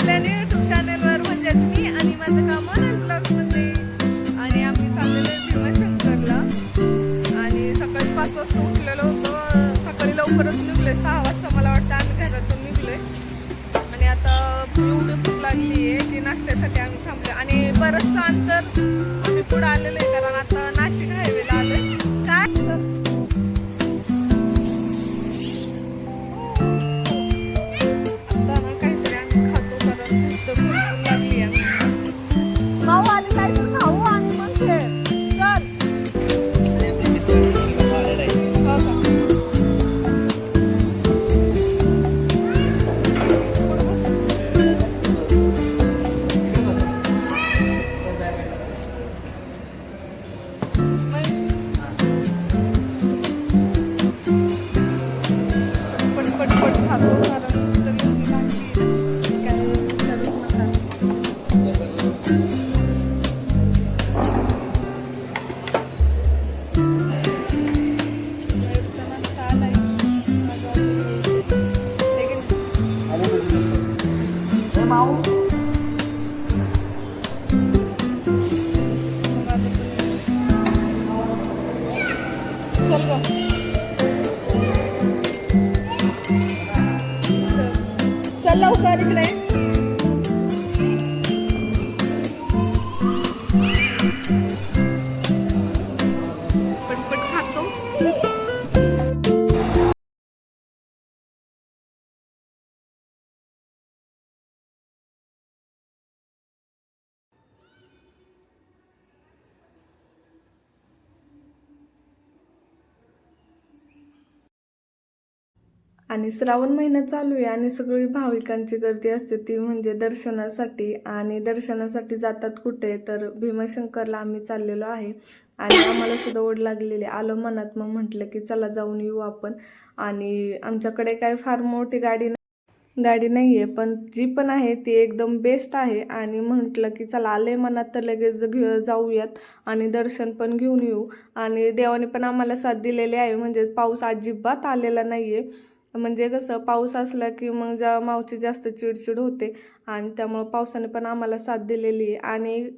आपल्या युट्यूब चॅनलवर म्हणजेच मी आणि माझं काम चल. लवकर इकडे आणि श्रावण महिना चालू आहे आणि सगळी भाविकांची गर्दी असते ती म्हणजे दर्शनासाठी. आणि दर्शनासाठी जातात कुठे? तर भीमाशंकरला आम्ही चाललेलो आहे. आणि आम्हाला सुद्धा ओढ लागलेली आहे. आलो मनात मग म्हटलं की चला जाऊन येऊ आपण. आणि आमच्याकडे काय फार मोठी गाडी गाडी नाही आहे पण जी पण आहे ती एकदम बेस्ट आहे. आणि म्हटलं की चला आले मनात तर लगेच घे जाऊयात आणि दर्शन पण घेऊन येऊ. आणि देवाने पण आम्हाला साथ दिलेली आहे म्हणजे पाऊस अजिबात आलेला नाही आहे म्हणजे कसं पाऊस असला की मग ज्या मावची जास्त चिडचिड होते आणि त्यामुळं पावसाने पण आम्हाला साथ दिलेली आहे. आणि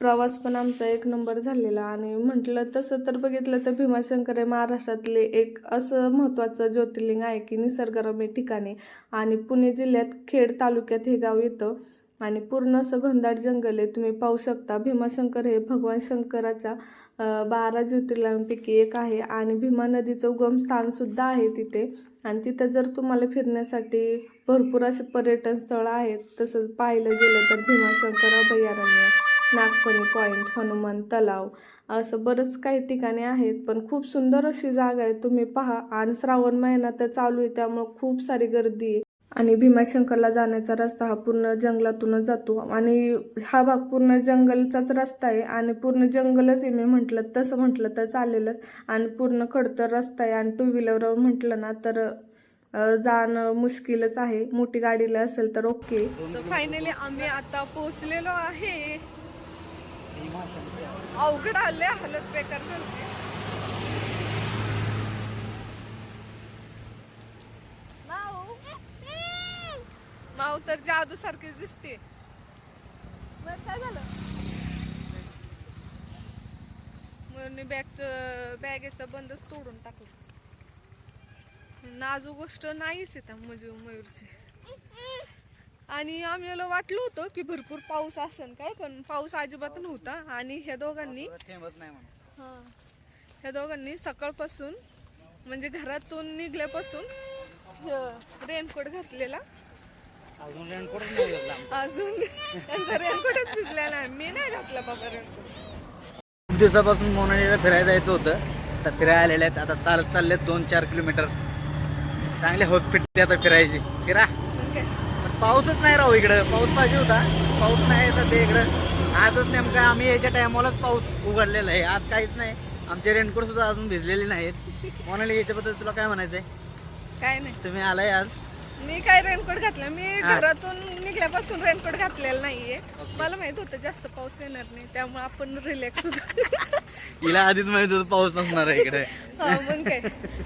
प्रवास पण आमचा एक नंबर झालेला. आणि म्हटलं तसं तर बघितलं तर भीमाशंकर हे महाराष्ट्रातले एक असं महत्त्वाचं ज्योतिर्लिंग आहे की निसर्गरम्य ठिकाणी आणि पुणे जिल्ह्यात खेड तालुक्यात हे गाव येतं. आणि पूर्ण असं घनदाट जंगल आहे. तुम्ही पाहू शकता भीमाशंकर हे भगवान शंकराच्या बारा ज्योतिर्लिंगांपैकी एक आहे. आणि भीमा नदीचं उगम स्थानसुद्धा आहे तिथे. आणि तिथं जर तुम्हाला फिरण्यासाठी भरपूर असे पर्यटन स्थळं आहेत तसंच पाहिलं गेलं तर भीमाशंकर अभयारण्य नागपणी पॉईंट हनुमान तलाव असं बरंच काही ठिकाणे आहेत. पण खूप सुंदर अशी जागा आहे. तुम्ही पहा आणि श्रावण महिना तर चालू आहे त्यामुळं खूप सारी गर्दी आहे. आणि भीमाशंकरला जाण्याचा रस्ता हा पूर्ण जंगलातूनच जातो. आणि हा भाग पूर्ण जंगलचाच रस्ता आहे. आणि पूर्ण जंगलच आहे मी म्हटलं तसं म्हटलं तर चालेलच. आणि पूर्ण खडतर रस्ता आहे. आणि टू व्हीलरवर म्हटलं ना तर जाणं मुश्किलच आहे. मोठी गाडीला असेल तर ओके. सो फायनली आम्ही आता पोहोचलेलो आहे. अवघड आले हालत बेकार झाली माऊ माऊ तर जादू सारखीच दिसते. बरं काय झालं? बॅगेचं बंदच तोडून टाकलं. नाजूक गोष्ट नाहीच त्या मजू मयूरची. आणि आम्हाला वाटलं होतं की भरपूर पाऊस असेल काय पण पाऊस अजिबात नव्हता. आणि ह्या दोघांनी हा. ह्या दोघांनी सकाळपासून म्हणजे घरातून निघल्यापासून रेनकोट घातलेला. अजून त्यांचा रेनकोटच भिजलेला मी नाही घातला बाबा रेनकोट खूप दिवसापासून मोनालीला फिरायला जायचं होतं. तर फिरायला आलेले आहेत. आता चालत चालले दोन चार किलोमीटर. चांगले होत फिरते आता फिरायची. फिरा. मग काय पण पाऊसच नाही राहू इकडं. पाऊस पाहिजे होता. पाऊस नाही सध्या इकडं. आजच नेमका आम्ही याच्या टायमालाच पाऊस उघडलेला आहे. आज काहीच नाही. आमचे रेनकोट सुद्धा अजून भिजलेले नाहीत. मोनाली याच्याबद्दल तुला काय म्हणायचंय? काय नाही. तुम्ही आलाय आज? मी काय रेनकोट घातलं? मी हा. घरातून निघल्यापासून रेनकोट घातलेला नाहीये. मला माहीत होतं जास्त पाऊस येणार नाही त्यामुळे आपण रिलॅक्स होतो. तिला आधीच माहीत होतं पाऊस नसणार आहे इकडे. हा मग काय?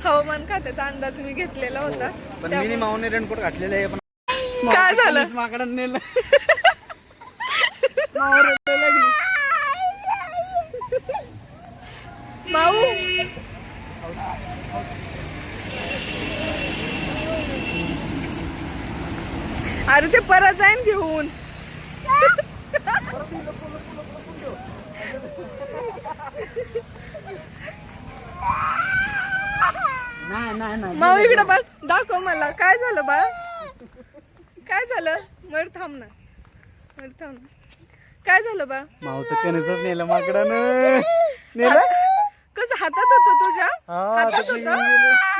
हवामान खात्याचा अंदाज मी घेतलेला होता. पण मिनी माऊने रेनकोट घातलेले आहे पण काय झालं? माकडं नेलं. माऊ रडायला लागली. माऊ. अरे ते परत जाईन घेऊन. इकडे बघ दाखव मला. काय झालं बा काय झालं? मर थांब ना. मर थांब ना. काय झालं बा माऊचं कणसच नेलं माकडानं. नेलं? कसं हातात होतं तुझ्या? हातात होतं?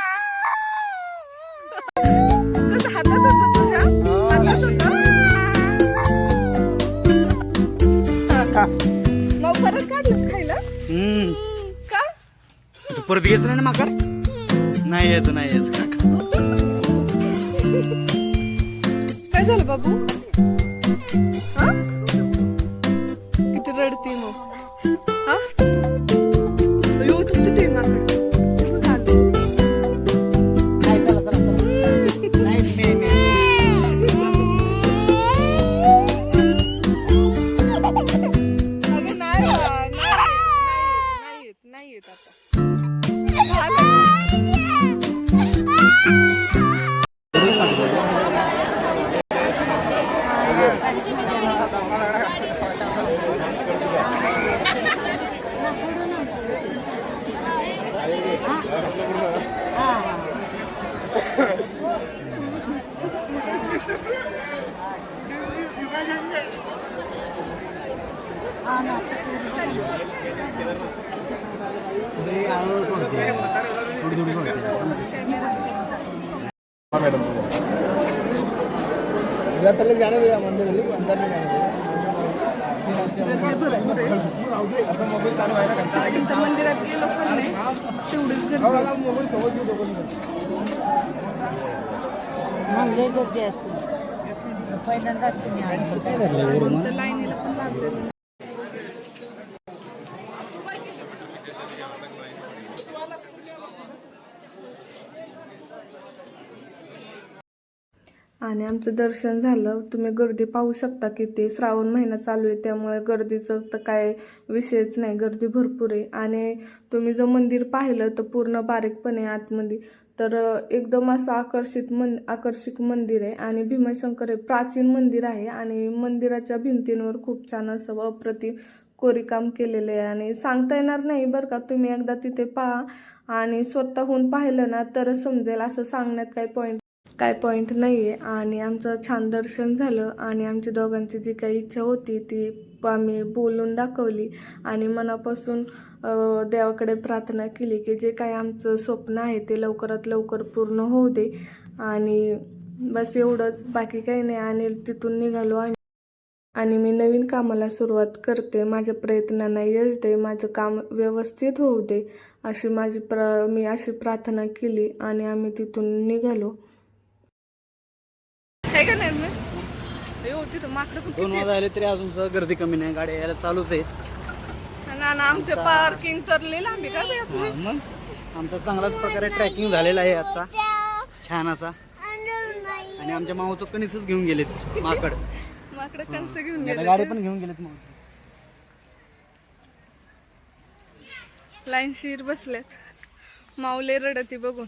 मग परत खायला हम्म. का तू परत घ्यायचं नाही ना माकड नाही यायचं नाही यायचं काय झालं बाबू हा? किती रडती मग हा? जाने देगा गर्दी भरपूर आहे इथं मंदिरात गेलो पण नाही तेवढीच गर्दी असते पहिल्यांदाच लाईनीला पण आणि आमचं दर्शन झालं. तुम्ही गर्दी पाहू शकता की ते श्रावण महिना चालू आहे त्यामुळे गर्दीचं तर काय विषयच नाही. गर्दी भरपूर आहे. आणि तुम्ही जर मंदिर पाहिलं तर पूर्ण बारीकपणे आतमध्ये. तर एकदम असं आकर्षित मन आकर्षक मंदिर आहे. आणि भीमाशंकर हे प्राचीन मंदिर आहे. आणि मंदिराच्या भिंतींवर खूप छान असं अप्रतिम कोरीकाम केलेलं आहे. आणि सांगता येणार नाही बरं का तुम्ही एकदा तिथे पहा. आणि स्वतःहून पाहिलं ना तर समजेल असं सांगण्यात काही पॉईंट काय पॉईंट नाही आहे आणि आमचं छान दर्शन झालं. आणि आमची दोघांची जी काही इच्छा होती ती आम्ही बोलून दाखवली. आणि मनापासून देवाकडे प्रार्थना केली की जे काय आमचं स्वप्न आहे ते लवकरात लवकर पूर्ण होऊ दे. आणि बस एवढंच. बाकी काही नाही. आणि तिथून निघालो आम्ही आणि मी नवीन कामाला सुरुवात करते. माझ्या प्रयत्नांना यश दे. माझं काम व्यवस्थित होऊ दे. अशी माझी प्र मी अशी प्रार्थना केली. आणि आम्ही तिथून निघालो. काय का नाही मी अयो तिथं माकडं पण दोन वाजता आले तरी अजून सुद्धा गर्दी कमी नाही गाड्या यायला चालूच आहे किती- ना ना आमचे पार्किंग तर लई लांबी का बे आपली? हा, मग? आमचा चांगलाच प्रकारे ट्रॅकिंग झालेला आहे आजचा. छान असा. आणि आमच्या माऊचं कणीसच घेऊन गेलेत माकड. माकडं कणस घेऊन आता गेले गाडी पण घेऊन गेलेत माऊ लाईन शीर बसल्यात माऊले रडती बघून.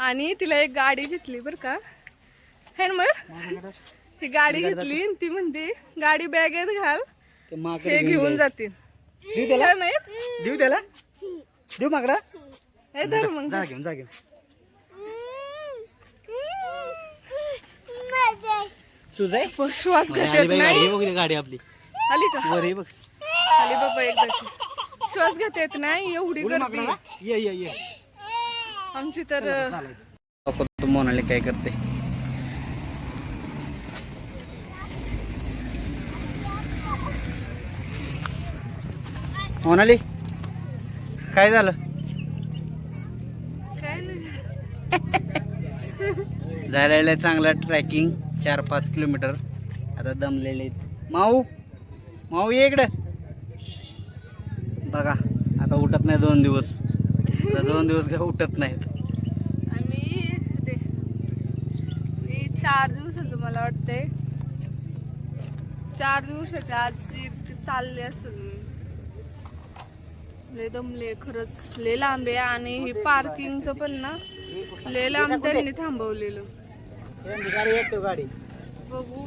आणि तिला एक गाडी घेतली बर का. है ना मग? ती गाडी घेतली आणि ती म्हणते गाडी बॅगेत घाल ते माकड हे घेऊन जातील. देऊ त्याला? काय देऊ त्याला? देऊ माकडा? हे धर मग. जा घेऊन जा घेऊन. श्वास घेत आली बाई गाडी नाही? बघ गाडी आपली. आली का? वर हे बघ. आली बाबा एकदाची श्वास घेता येत नाही एवढी बोल गर्दी. माकडा. ये ये ये. आमची तर आपण तू मोनाली काय करते? मोनाली काय झालं? झालेलं आहे चांगला ट्रॅकिंग चार पाच किलोमीटर. आता दमलेले माऊ माऊ ये इकडं. बघा आता उठत नाही दोन दिवस. आता दोन दिवस काय उठत नाहीत. आम्ही चार दिवसाचं मला वाटतंय. चार दिवसाच्या आज चालले असेल. लय दमले खरंच लय लांब आहे आणि हे पार्किंगचं पण ना लय लांब त्यांनी थांबवलेलं. बघू.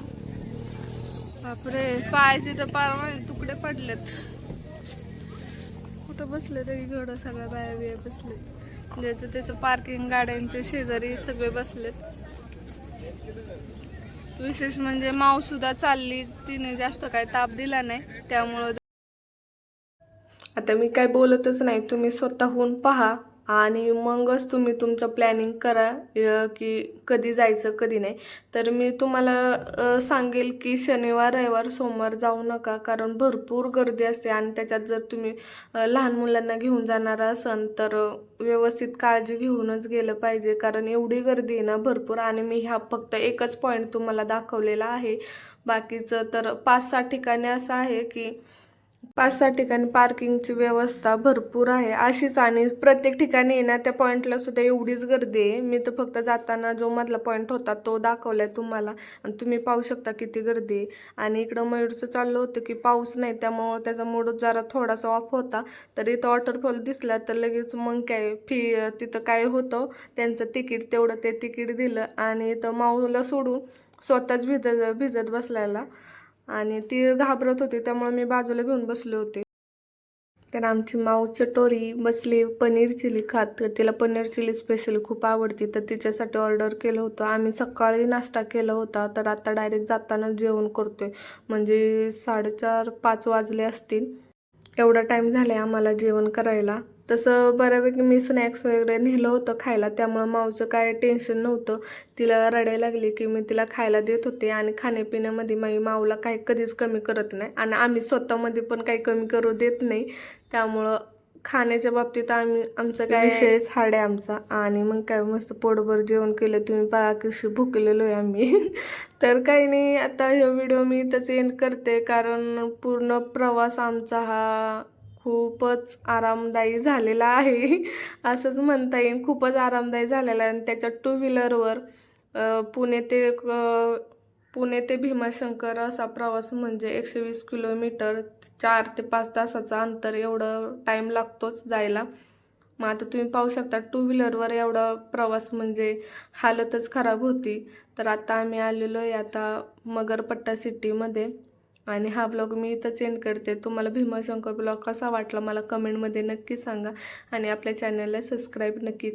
बापरे पायाचे तर पार तुकडे पडलेत. कुठं बसले तरी घडं सगळ्या बाया बिया बसले. ज्याचं त्याचं पार्किंग गाड्यांच्या शेजारी सगळे बसलेत. विशेष म्हणजे माऊ सुद्धा चालली तिने जास्त काय ताप दिला नाही. त्यामुळं आता मी काय बोलतच नाही. तुम्ही स्वतःहून पहा आणि मगच तुम्ही तुमचं प्लॅनिंग करा की कधी जायचं कधी नाही. तर मी तुम्हाला सांगेल की शनिवार रविवार सोमवार जाऊ नका. कारण भरपूर गर्दी असते आणि त्याच्यात जर तुम्ही लहान मुलांना घेऊन जाणार असन तर व्यवस्थित काळजी घेऊनच गेलं पाहिजे. कारण एवढी गर्दी आहे ना भरपूर आणि मी ह्या फक्त एकच पॉईंट तुम्हाला दाखवलेला आहे. बाकीचं तर पाच सहा ठिकाणी असं आहे की पाच सहा ठिकाणी पार्किंगची व्यवस्था भरपूर आहे. अशीच आणि प्रत्येक ठिकाणी आहे ना त्या पॉईंटला सुद्धा एवढीच गर्दी आहे. मी तर फक्त जाताना जो मधला पॉईंट होता तो दाखवला आहे तुम्हाला. आणि तुम्ही पाहू शकता किती गर्दी आहे. आणि इकडं मयूरचं चाललं होतं की पाऊस नाही त्यामुळं त्याचा मूड जरा थोडासा ऑफ होता. तर इथं वॉटरफॉल दिसला तर लगेच मग काय फी तिथं काय होतं त्यांचं तिकीट तेवढं ते तिकीट दिलं. आणि इथं माऊला सोडून स्वतःच भिजत भिजत बसलायला. आणि ती घाबरत होती त्यामुळे मी बाजूला घेऊन बसले होते. तर आमची माऊ चटोरी बसली पनीर चिली खात तर तिला पनीर चिली स्पेशली खूप आवडती तर तिच्यासाठी ऑर्डर केलं होतं. आम्ही सकाळी नाश्ता केला होता तर आता डायरेक्ट जाताना जेवण करतोय. म्हणजे साडेचार पाच वाजले असतील. एवढा टाईम झाला आहे आम्हाला जेवण करायला. तसं बऱ्यापैकी मी स्नॅक्स वगैरे नेलं होतं खायला. त्यामुळं माऊचं काय टेन्शन नव्हतं. तिला रडायला लागली की मी तिला खायला देत होते आणि खाण्यापिण्यामध्ये माझी माऊला काही कधीच कमी करत नाही. आणि आम्ही स्वतःमध्ये पण काही कमी करू देत नाही. त्यामुळं खाण्याच्या बाबतीत आम्ही आमचा काय विषयच हाड आहे आमचा. आणि मग काय मस्त पोटभर जेवण केलं. तुम्ही पहा कशी भुकलेलो आहे आम्ही. तर काही नाही आता हा व्हिडिओ मी इथंच एंड करते. कारण पूर्ण प्रवास आमचा हा खूपच आरामदायी झालेला आहे. असंच म्हणता येईल खूपच आरामदायी झालेला आहे. आणि त्याच्या टू व्हीलरवर पुणे ते पुणे ते भीमाशंकर असा प्रवास म्हणजे एकशे वीस किलोमीटर चार ते पाच तासाचा अंतर एवढं टाईम लागतोच जायला. मग आता तुम्ही पाहू शकता टू व्हीलरवर एवढा प्रवास म्हणजे हालतच खराब होती. तर आता आम्ही आलेलो आहे आता मगरपट्टा सिटीमध्ये आणि हा ब्लॉग मी इथंच एंड करते. तुम्हाला भीमाशंकर ब्लॉग कसा वाटला मला कमेंटमध्ये नक्की सांगा आणि आपल्या चॅनलला सबस्क्राईब नक्की